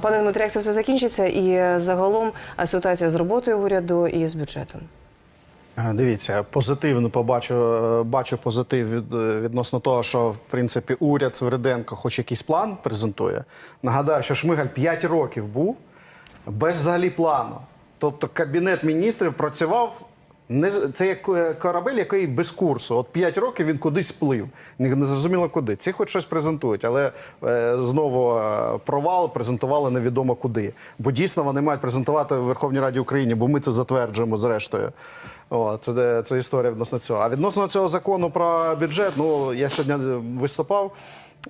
Пане Дмитре, як це все закінчиться? І загалом ситуація з роботою уряду і з бюджетом. Дивіться, позитивно побачу, бачу позитив від, відносно того, що в принципі уряд Свириденко хоч якийсь план презентує. Нагадаю, що Шмигаль 5 років був без взагалі плану. Тобто кабінет міністрів працював. Це як е, корабель, який без курсу. От 5 років він кудись плив. Не не зрозуміло куди. Ці хоч щось презентують, але е, знову е, провал презентували невідомо куди. Бо дійсно вони мають презентувати в Верховній Раді України, бо ми це затверджуємо зрештою. О, це, це історія відносно цього. А відносно цього закону про бюджет, ну я сьогодні виступав.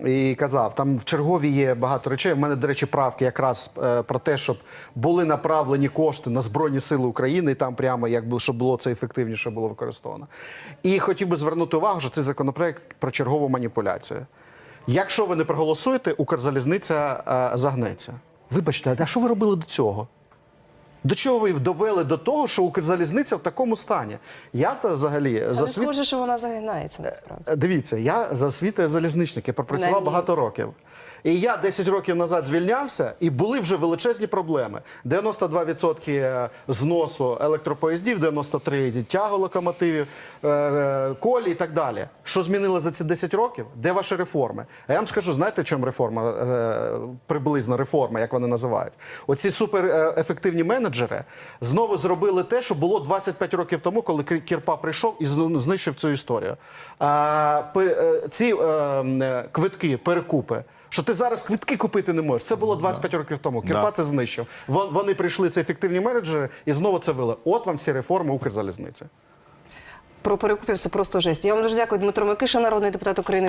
І казав, там в чергові є багато речей. У мене, до речі, правки якраз е, про те, щоб були направлені кошти на Збройні Сили України, і там прямо як було, щоб було це ефективніше було використовано. І хотів би звернути увагу, що цей законопроект про чергову маніпуляцію. Якщо ви не проголосуєте, Укрзалізниця е, загнеться. Вибачте, а що ви робили до цього? До чого ви довели до того, що Укрзалізниця в такому стані? Я це взагалі Та за світ... схоже, що вона загинається насправді. Е, Дивіться, я за освітою залізничник, я пропрацював На ній. багато років. І я 10 років назад звільнявся, і були вже величезні проблеми. 92% зносу електропоїздів, 93% тягу локомотивів, е, е, колі і так далі. Що змінило за ці 10 років? Де ваші реформи? А я вам скажу, знаєте, в чому реформа? Е, Приблизно реформа, як вони називають. Оці суперефективні менеджери знову зробили те, що було 25 років тому, коли Кір- Кірпа прийшов і знищив цю історію. Е, ці е, е, квитки, перекупи. Що ти зараз квитки купити не можеш? Це було 25 років тому. Кірпа Да. це знищив. Вони прийшли, це ефективні менеджери, і знову це вели. От вам всі реформи Укрзалізниці. Про перекупів це просто жесть. Я вам дуже дякую, Дмитро Микиша, народний депутат України.